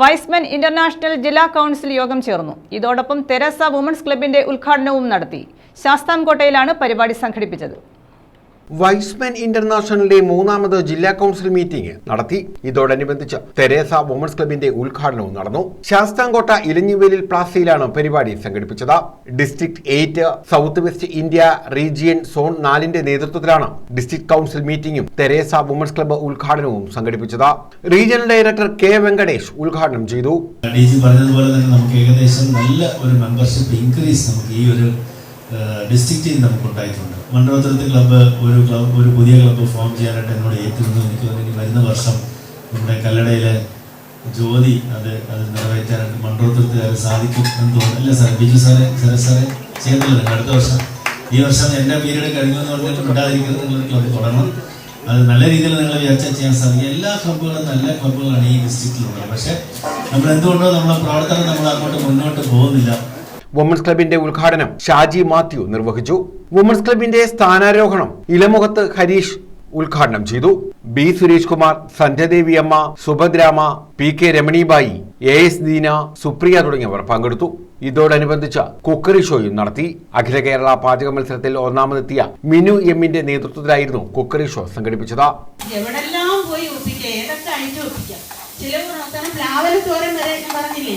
Wise men international ജില്ലാ council യോഗം ചേർന്നു. ഇതോടൊപ്പം തെരസ വുമൺസ് ക്ലബിന്റെ ഉദ്ഘാടനവും നടത്തി. ശാസ്താംകോട്ടയിലാണ് പരിപാടി സംഘടിപ്പിച്ചത്. വൈസ്മെൻ ഇന്റർനാഷണലിന്റെ മൂന്നാമത് ജില്ലാ കൗൺസിൽ മീറ്റിംഗ് നടത്തി. ഇതോടനുബന്ധിച്ച് തെരേസ വുമൺസ് ക്ലബിന്റെ ഉദ്ഘാടനവും നടന്നു. ശാസ്താംകോട്ട ഇലഞ്ഞിവേലിൽ പ്ലാസയിലാണ് പരിപാടി സംഘടിപ്പിച്ചത്. District eight south west India region zone നാലിന്റെ നേതൃത്വത്തിലാണ് ഡിസ്ട്രിക്ട് കൗൺസിൽ മീറ്റിംഗും തെരേസ വുമൺസ് ക്ലബ് ഉദ്ഘാടനവും സംഘടിപ്പിച്ചത്. റീജിയണൽ ഡയറക്ടർ കെ വെങ്കടേഷ് ഉദ്ഘാടനം ചെയ്തു. പറഞ്ഞതുപോലെ തന്നെ നമുക്ക് ഏകദേശം നല്ല ഒരു മെമ്പർഷിപ്പ് ഇൻക്രീസ് നമുക്ക് ഈ ഒരു ഡിസ്ട്രിക്റ്റിൽ നമുക്ക് ഉണ്ടായിട്ടുണ്ട്. മണ്ഡലത്തിലത്തെ ക്ലബ്ബ് ഒരു ക്ലബ് ഒരു പുതിയ ക്ലബ്ബ് ഫോം ചെയ്യാനായിട്ട് എന്നോട് ഏറ്റിരുന്നു എനിക്ക് തോന്നുന്നു വരുന്ന വർഷം നമ്മുടെ കല്ലടയിലെ ജ്യോതി അത് അത് നിറവേറ്റാനായിട്ട് മണ്ഡലത്തിലത്തുകാരെ സാധിക്കും എന്ന് തോന്നുന്നു. അല്ല സാറേ ബിജു സാറേ സാറേ സാറേ നിങ്ങൾ അടുത്ത വർഷം ഈ വർഷം എന്റെ പീരീഡ് കഴിഞ്ഞു എന്ന് പറഞ്ഞിട്ട് വിടാതിരിക്കുന്നത് നിങ്ങൾ ക്ലബ്ബ് തുടങ്ങണം. അത് നല്ല രീതിയിൽ നിങ്ങൾ വിചാരിച്ചാൽ ചെയ്യാൻ സാധിക്കും. എല്ലാ ക്ലബ്ബുകളും നല്ല ക്ലബ്ബുകളാണ് ഈ ഡിസ്ട്രിക്റ്റിലുള്ളത് പക്ഷേ നമ്മൾ എന്തുകൊണ്ടോ നമ്മളെ പ്രവർത്തനം നമ്മൾ അങ്ങോട്ട് മുന്നോട്ട് പോകുന്നില്ല. വുമൺസ് ക്ലബിന്റെ ഉദ്ഘാടനം ഷാജി മാത്യു നിർവഹിച്ചു. വുമൻസ് ക്ലബിന്റെ സ്ഥാനാരോഹണം ഇലമുഖത്ത് ഹരീഷ് ഉദ്ഘാടനം ചെയ്തു. ബി സുരേഷ് കുമാർ സന്ധ്യദേവി അമ്മ Subhadramma P K Ramanibai A S Deena Supriya തുടങ്ങിയവർ പങ്കെടുത്തു. ഇതോടനുബന്ധിച്ച് കുക്കറി ഷോയും നടത്തി. അഖില കേരള പാചക മത്സരത്തിൽ ഒന്നാമതെത്തിയ മിനു എമ്മിന്റെ നേതൃത്വത്തിലായിരുന്നു കുക്കറി ഷോ സംഘടിപ്പിച്ചത്. എവിടെല്ലാം പോയി ഏതൊക്കെ അഴിച്ചു ചില പ്രവർത്തനം പ്ലാവല തോരൻ വരെ പറഞ്ഞില്ലേ?